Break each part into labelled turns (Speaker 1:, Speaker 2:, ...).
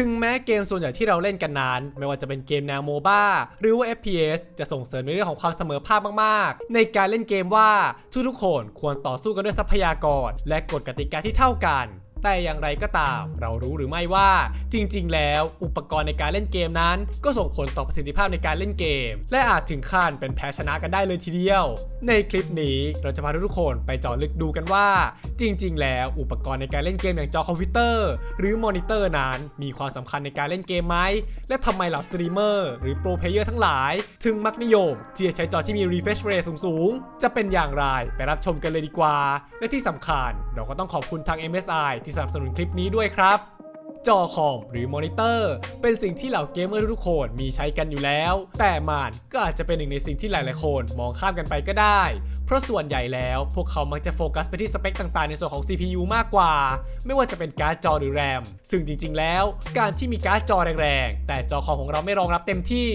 Speaker 1: ถึงแม้เกมส่วนใหญ่ที่เราเล่นกันนั้น ไม่ว่าจะเป็นเกมแนวโมบ้าหรือว่า FPS จะส่งเสริมในเรื่องของความเสมอภาคมากๆ ในการเล่นเกมว่าทุกๆคนควรต่อสู้กันด้วยทรัพยากร และกฎกติกาที่เท่ากัน แต่อย่างไรก็ตาม เรารู้หรือไม่ว่า จริง ๆ แล้วอุปกรณ์ในการเล่นเกมนั้น ก็ส่งผลต่อประสิทธิภาพในการเล่นเกม และอาจถึงขั้นเป็นแพ้ชนะกันได้เลยทีเดียว ในคลิปนี้เราจะพาทุกคนไปเจาะลึกดูกันว่า จริง ๆ แล้วอุปกรณ์ในการเล่นเกมอย่างจอคอมพิวเตอร์ หรือมอนิเตอร์นั้น มีความสำคัญในการเล่นเกมไหมและทำไมเหล่าสตรีมเมอร์หรือโปรเพลเยอร์ทั้งหลายถึงมักนิยมที่จะใช้จอที่มี refresh rate สูงๆจะเป็นอย่างไรไปรับชมกันเลยดีกว่า และที่สำคัญเราก็ต้องขอบคุณทาง MSI ที่นับสนุนคลิปนี้ด้วยครับ จอคอมหรือมอนิเตอร์ เป็นสิ่งที่เหล่าเกมเมอร์ทุกคนมีใช้กันอยู่แล้ว แต่มันก็อาจจะเป็นหนึ่งในสิ่งที่หลายๆคนมองข้ามกันไปก็ได้ เพราะส่วนใหญ่แล้วพวกเขามักจะโฟกัสไปที่สเปคต่างๆ ในส่วนของ CPU มากกว่า ไม่ว่าจะเป็นการ์ดจอหรือแรม ซึ่งจริงๆ แล้ว การที่มีการ์ดจอแรงๆ แต่จอคอมของเราไม่รองรับเต็มที่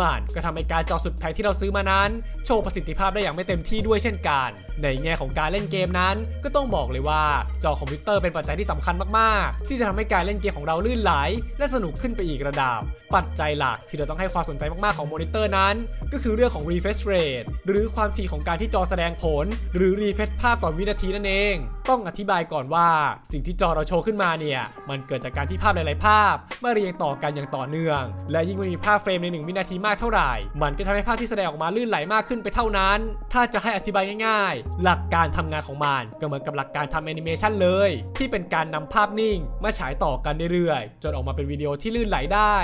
Speaker 1: มันก็ทำให้การ์ดจอสุดแพงที่เราซื้อมานั้น โชว์ประสิทธิภาพได้อย่างไม่เต็มที่ด้วยเช่นกัน ในแง่ของการเล่นเกมนั้น ก็ต้องบอกเลยว่าจอคอมพิวเตอร์เป็นปัจจัยที่สำคัญมากๆ ที่จะทำให้การเล่นเกมของเราลื่นไหลและสนุกขึ้นไปอีกระดับ ปัจจัยหลักที่เราต้องให้ความสนใจมากๆของมอนิเตอร์นั้น ก็คือเรื่องของ refresh rate หรือความถี่ของการที่จอแสดงผล หรือ refresh ภาพต่อวินาทีนั่นเอง ต้องอธิบายก่อนว่าสิ่งที่จอเราโชว์ขึ้นมาเนี่ยมันเกิดจากการที่ภาพหลาย ๆ ภาพมาเรียงต่อกันอย่างต่อเนื่อง และยิ่งมันมีภาพเฟรมใน 1 วินาทีมากเท่าไหร่ มันก็ทำให้ภาพที่แสดงออกมาลื่นไหลมากขึ้นไปเท่านั้น ถ้าจะให้อธิบายง่าย ๆ หลักการทำงานของมันก็เหมือนกับหลักการทำแอนิเมชันเลย ที่เป็นการนำภาพนิ่ง มาฉายต่อกันเรื่อยๆ จนออกมาเป็นวิดีโอที่ลื่นไหลได้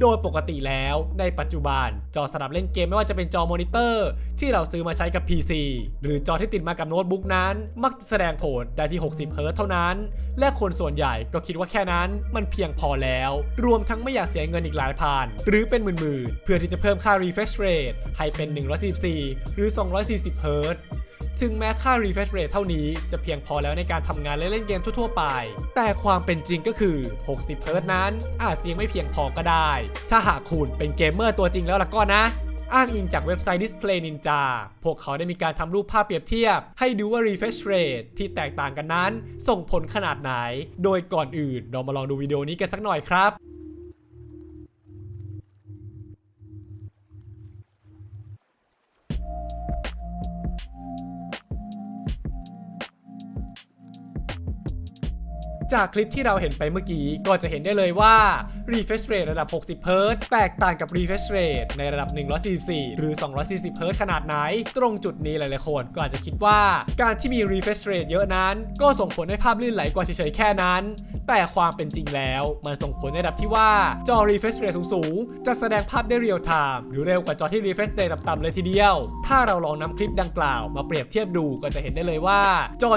Speaker 1: โดยปกติแล้วในปัจจุบัน จอสำหรับเล่นเกมไม่ว่าจะเป็นจอมอนิเตอร์ ที่เราซื้อมาใช้กับ PC หรือจอที่ติดมากับโน้ตบุ๊กนั้น มักจะแสดงผลได้ที่ 60 เฮิร์ตเท่านั้น และคนส่วนใหญ่ก็คิดว่าแค่นั้นมันเพียงพอแล้ว รวมทั้งไม่อยากเสียเงินอีกหลายพันหรือเป็นหมื่นๆเพื่อที่จะเพิ่มค่า refresh rate ให้เป็น 144 หรือ 240 เฮิร์ต ถึงแม้ค่า refresh rate เท่านี้จะเพียงพอแล้วในการทำงานและเล่นเกมทั่วๆไป แต่ความเป็นจริงก็คือ 60 เฮิรตนั้น อาจจะยังไม่เพียงพอก็ได้ ถ้าหากคุณเป็นเกมเมอร์ตัวจริงแล้วล่ะก็นะอ้างอิงจากเว็บไซต์ Display Ninja พวกเขาได้มีการทำรูปภาพเปรียบเทียบ ให้ดูว่า refresh rate ที่แตกต่างกันนั้น ส่งผลขนาดไหน โดยก่อนอื่นเรามาลองดูวิดีโอนี้กันสักหน่อยครับ จากคลิปที่เราเห็นไปเมื่อกี้ ก็จะเห็นได้เลยว่า refresh rate ระดับ 60 Hz แตกต่างกับ refresh rate ในระดับ 144 หรือ 240 Hz ขนาดไหน ตรงจุดนี้หลายๆคนก็อาจจะคิดว่าการที่มี refresh rate เยอะนั้น ก็ส่งผลให้ภาพลื่นไหลกว่าเฉยๆแค่นั้น แต่ความเป็นจริงแล้วมันส่งผลในระดับที่ว่าจอ refresh rate สูงๆจะแสดงภาพได้ real time หรือเร็วกว่าจอที่ refresh rate ต่ำๆเลยทีเดียว ถ้าเราลองนำคลิปดังกล่าว มาเปรียบเทียบดูก็จะเห็นได้เลยว่าจอ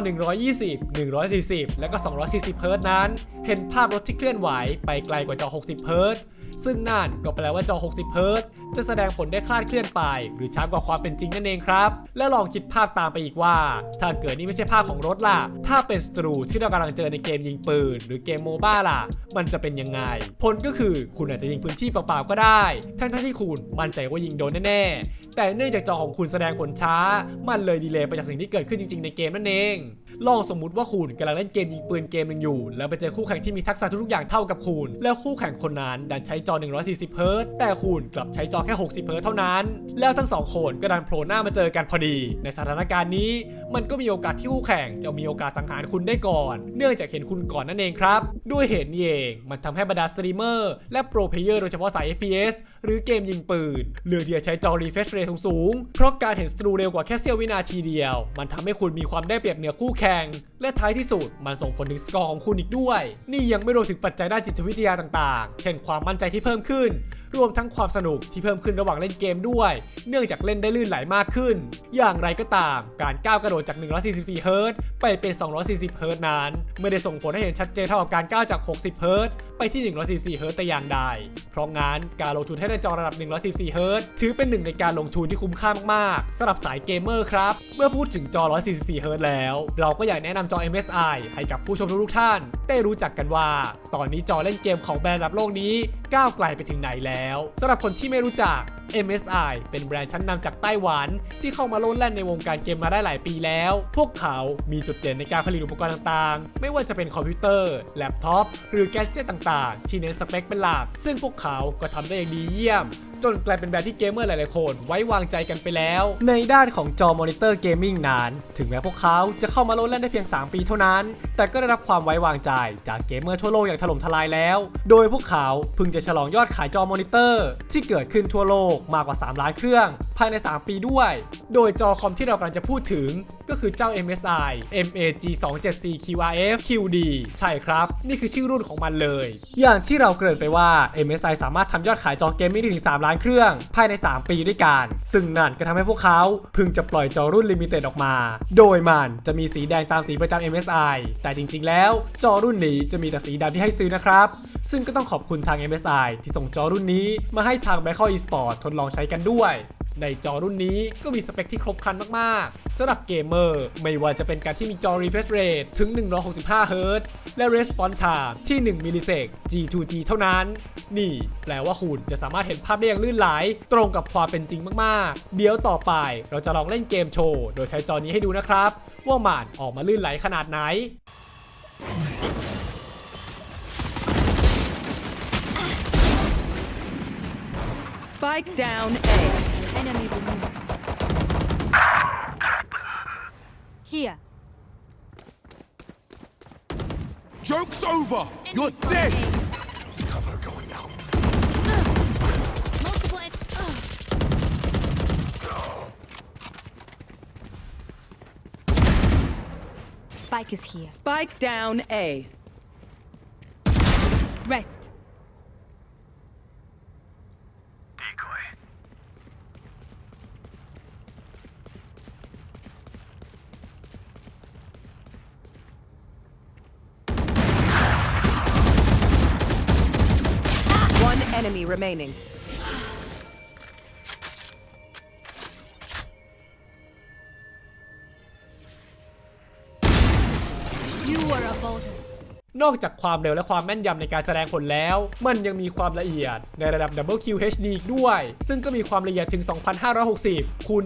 Speaker 1: 120 140 และก็ 240เฮิรตนั้น เห็นภาพรถที่เคลื่อนไหวไปไกลกว่าจอ 60 เฮิรตซ์ซึ่งนั่นก็แปลว่าจอ 60 เฮิรต์จะแสดงผลได้คลาดเคลื่อนไป หรือช้ากว่าความเป็นจริงนั่นเองครับ และลองคิดภาพตามไปอีกว่า ถ้าเกิดนี่ไม่ใช่ภาพของรถล่ะ ถ้าเป็นสตรูที่เรากำลังเจอในเกมยิงปืน หรือเกมโมบ้าล่ะ มันจะเป็นยังไง ผลก็คือคุณอาจจะยิงพื้นที่เปล่าๆก็ได้ ทั้งๆที่คุณมั่นใจว่ายิงโดนแน่ๆแต่เนื่องจากจอของคุณแสดงผลช้า มันเลยดีเลย์ไปจากสิ่งที่เกิดขึ้นจริง ๆ ในเกมนั่นเอง ลองสมมุติว่าคุณกำลังเล่นเกมยิงปืนเกมหนึ่งอยู่ แล้วไปเจอคู่แข่งที่มีทักษะทุกอย่างเท่ากับคุณ แล้วคู่แข่งคนนั้นดันใช้จอ 140 เฮิรตแต่คุณกลับใช้จอแค่ 60 เฮิรตเท่านั้น แล้วทั้งสองคนก็ดันโผล่หน้ามาเจอกันพอดี ในสถานการณ์นี้ มันก็มีโอกาสที่คู่แข่งจะมีโอกาสสังหารคุณได้ก่อน เนื่องจากเห็นคุณก่อนนั่นเองครับ ด้วยเหตุนี้เองมันทำให้บรรดาสตรีมเมอร์และโปรเพลเยอร์โดยเฉพาะสาย FPS หรือเกมยิงปืนเหลือกที่จะใช้จอ refresh rate สูงเพราะการเห็นสตรูเร็วกว่าแค่เสี้ยววินาทีเดียว มันทำให้คุณมีความได้เปรียบเหนือคู่แข่ง และท้ายที่สุดมันส่งผลถึงสกอร์ของคุณอีกด้วย นี่ยังไม่รวมถึงปัจจัยด้านจิตวิทยาต่างๆ เช่นความมั่นใจที่เพิ่มขึ้น รวมทั้งความสนุกที่เพิ่มขึ้นระหว่างเล่นเกมด้วย เนื่องจากเล่นได้ลื่นไหลมากขึ้น อย่างไรก็ตาม การก้าวกระโดดจาก 144 เฮิรตซ์ไปเป็น 240 เฮิรตซ์นั้น ไม่ได้ส่งผลให้เห็นชัดเจนเท่ากับการก้าวจาก 60 เฮิรตซ์ไปที่ 144 เฮิรตซ์แต่อย่างใด เพราะงั้นการลงทุนให้ได้จอระดับ 144 เฮิรตซ์ถือเป็นหนึ่งในการลงทุนที่คุ้มค่ามากๆสำหรับสายเกมเมอร์ครับ เมื่อพูดถึงจอ 144 เฮิรตแล้ว เราก็อยากแนะนำจอ MSI ให้กับผู้ชมทุกท่าน ได้รู้จักกันว่า ตอนนี้จอเล่นเกมของแบรนด์ระดับโลกนี้ก้าวไกลไปถึงไหนแล้วสำหรับคนที่ไม่รู้จัก MSI เป็นแบรนด์ชั้นนำจากไต้หวัน ที่เข้ามาโลดแล่นในวงการเกมมาได้หลายปีแล้ว พวกเขามีจุดเด่นในการผลิตอุปกรณ์ต่างๆ ไม่ว่าจะเป็นคอมพิวเตอร์ แล็ปท็อป หรือแกดเจิตต่างๆ ที่เน้นสเปคเป็นหลัก ซึ่งพวกเขาก็ทำได้อย่างดีเยี่ยม จนกลายเป็นแบรนด์ที่เกมเมอร์หลายๆคน ไว้วางใจกันไปแล้ว ในด้านของจอมอนิเตอร์เกมมิ่งนั้น ถึงแม้พวกเขาจะเข้ามาโลดเล่นได้เพียง 3 ปีเท่านั้น แต่ก็ได้รับความไว้วางใจจากเกมเมอร์ทั่วโลกอย่างถล่มทลายแล้ว โดยพวกเขาเพิ่งจะฉลองยอดขายจอมอนิเตอร์ ที่เกิดขึ้นทั่วโลกมากกว่า 3 ล้านเครื่อง ภายใน 3 ปีด้วย โดยจอคอมที่เรากำลังจะพูดถึงก็คือเจ้า MSI MAG 2 7 4 QRF QD ใช่ครับ นี่คือชื่อรุ่นของมันเลย อย่างที่เราเกริ่นไปว่า MSI สามารถทำยอดขายจอเกมมิ่งได้ถึง 3 ล้านเครื่อง ภายใน 3 ปีด้วยกัน ซึ่งนั่นก็ทำให้พวกเขาเพิ่งจะปล่อยจอรุ่นลิมิเต็ดออกมา โดยมันจะมีสีแดงตามสีประจำ MSI แต่จริงๆ แล้วจอรุ่นนี้จะมีแต่สีดำที่ให้ซื้อนะครับ ซึ่งก็ต้องขอบคุณทาง MSI ที่ส่งจอรุ่นนี้มาให้ทาง b a c o Esport ทดลองใช้กันด้วย ในจอรุ่นนี้ก็มีสเปคที่ครบครันมาก ๆสำหรับเกมเมอร์ไม่ว่าจะเป็นการที่มีจอ refresh rate ถึง 165 Hz และ response time ที่ 1มิลลิเซก G2G เท่านั้น นี่แปลว่าคุณจะสามารถเห็นภาพได้อย่างลื่นไหล ตรงกับความเป็นจริงมาก ๆ เดี๋ยวต่อไปเราจะลองเล่นเกมโชว์ โดยใช้จอนี้ให้ดูนะครับ ว่ามันออกมาลื่นไหลขนาดไหน
Speaker 2: Spike down A.
Speaker 3: Enemy removed. Here.
Speaker 4: Joke's over! You're dead!
Speaker 3: spotted
Speaker 4: Cover going out.
Speaker 3: A. Multiple. en- uh. Spike is here.
Speaker 2: Spike down A.
Speaker 3: Rest.
Speaker 2: Enemy remaining.
Speaker 1: นอกจากความเร็วและความแม่นยำในการแสดงผลแล้ว มันยังมีความละเอียดในระดับ Double QHD อีกด้วย ซึ่งก็มีความละเอียดถึง 2560 คูณ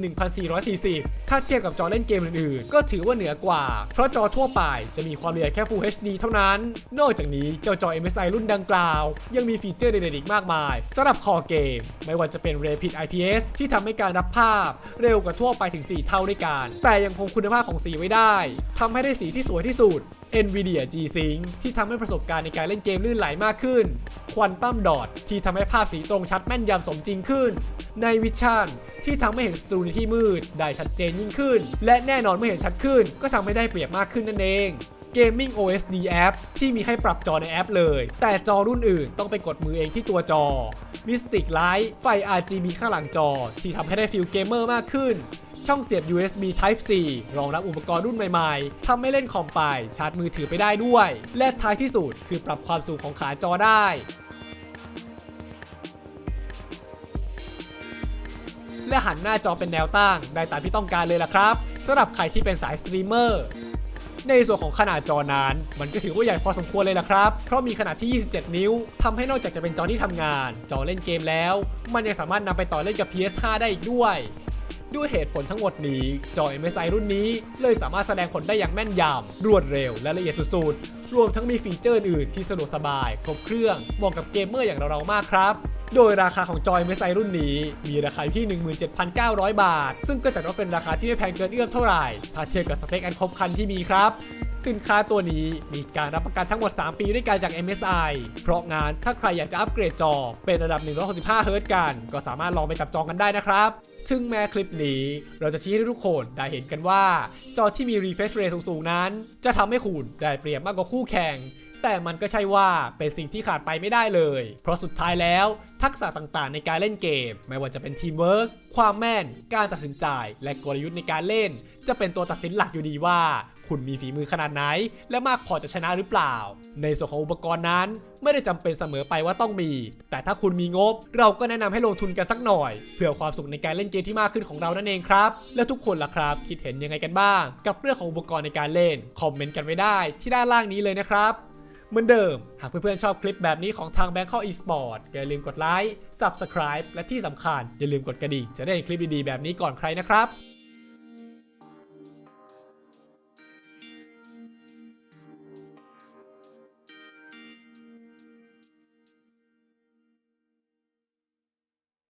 Speaker 1: 1440 ถ้าเทียบกับจอเล่นเกมอื่นๆ ก็ถือว่าเหนือกว่า เพราะจอทั่วไปจะมีความละเอียดแค่ Full HD เท่านั้น นอกจากนี้เจ้าจอ MSI รุ่นดังกล่าว ยังมีฟีเจอร์เด็ดๆอีกมากมายสำหรับคอเกม ไม่ว่าจะเป็น Rapid IPS ที่ทำให้การรับภาพ เร็วกว่าทั่วไปถึง 4 เท่าด้วยกันแต่ยังคงคุณภาพของสีไว้ได้ทำให้ได้สีที่สวยที่สุด NVIDIA G-Sync ที่ทำให้ประสบการณ์ในการเล่นเกมลื่นไหลมากขึ้น Quantum Dot ที่ทำให้ภาพสีตรงชัดแม่นยำสมจริงขึ้น Night Vision ที่ทำให้เห็นสตูในที่มืดได้ชัดเจนยิ่งขึ้น และแน่นอนเมื่อเห็นชัดขึ้น ก็ทำให้ได้เปรียบมากขึ้นนั่นเอง Gaming OSD App ที่มีให้ปรับจอในแอปเลย แต่จอรุ่นอื่นต้องไปกดมือเองที่ตัวจอ Mystic Light ไฟ RGB ข้างหลังจอ ที่ทำให้ได้ฟิลเกมเมอร์มากขึ้น ช่องเสียบ USB Type C รองรับอุปกรณ์รุ่นใหม่ๆทำให้เล่นคอมไปชาร์จมือถือไปได้ด้วย และท้ายที่สุดคือปรับความสูงของขาจอได้และหันหน้าจอเป็นแนวตั้ง ได้ตามที่ต้องการเลยล่ะครับสำหรับใครที่เป็นสายสตรีมเมอร์ในส่วนของขนาดจอนั้น มันก็ถือว่าใหญ่พอสมควรเลยล่ะครับ เพราะมีขนาดที่ 27 นิ้วทำให้นอกจากจะเป็นจอที่ทำงาน จอเล่นเกมแล้ว มันยังสามารถนำไปต่อเล่นกับ PS5 ได้อีกด้วย ด้วยเหตุผลทั้งหมดนี้ จอ MSI รุ่นนี้ เลยสามารถแสดงผลได้อย่างแม่นยำรวดเร็วและละเอียดสุดๆ รวมทั้งมีฟีเจอร์อื่นที่สะดวกสบาย ครบเครื่องเหมาะกับเกมเมอร์อย่างเราๆมากครับโดยราคาของจอ MSI รุ่นนี้ มีราคาที่ 17,900 บาท ซึ่งก็จัดว่าเป็นราคาที่ไม่แพงเกินเอื้อมเท่าไหร่ ถ้าเทียบกับสเปคอันครบคันที่มีครับ สินค้าตัวนี้มีการรับประกันทั้งหมด 3 ปีด้วยกันจาก MSI เพราะงานถ้าใครอยากจะอัปเกรดจอ เป็นระดับ 165เฮิรต์กัน ก็สามารถลองไปจับจองกันได้นะครับ ซึ่งแม้คลิปนี้ เราจะชี้ให้ทุกคนได้เห็นกันว่า จอที่มี refresh rate สูงๆ นั้น จะทำให้คุณได้เปรียบมากกว่าคู่แข่งแต่มันก็ใช่ว่าเป็นสิ่งที่ขาดไปไม่ได้เลย เพราะสุดท้ายแล้ว ทักษะต่างๆ ในการเล่นเกม ไม่ว่าจะเป็นทีมเวิร์กความแม่น การตัดสินใจ และกลยุทธ์ในการเล่น จะเป็นตัวตัดสินหลักอยู่ดีว่า คุณมีฝีมือขนาดไหน และมากพอจะชนะหรือเปล่า ในส่วนของอุปกรณ์นั้น ไม่ได้จำเป็นเสมอไปว่าต้องมี แต่ถ้าคุณมีงบ เราก็แนะนำให้ลงทุนกันสักหน่อย เพื่อความสุขในการเล่นเกมที่มากขึ้นของเรานั่นเองครับ และทุกคนล่ะครับ คิดเห็นยังไงกันบ้าง กับเรื่องของอุปกรณ์ในการเล่นคอมเมนต์กันไว้ได้ที่ด้านล่างนี้เลยนะครับเหมือนเดิม หากเพื่อนๆชอบคลิปแบบนี้ของทาง Bangkok Esport อย่าลืมกดไลค์ Subscribe และที่สำคัญ อย่าลืมกดกระดิ่งจะได้เห็นคลิปดีๆ แบบนี้ก่อนใครนะครับ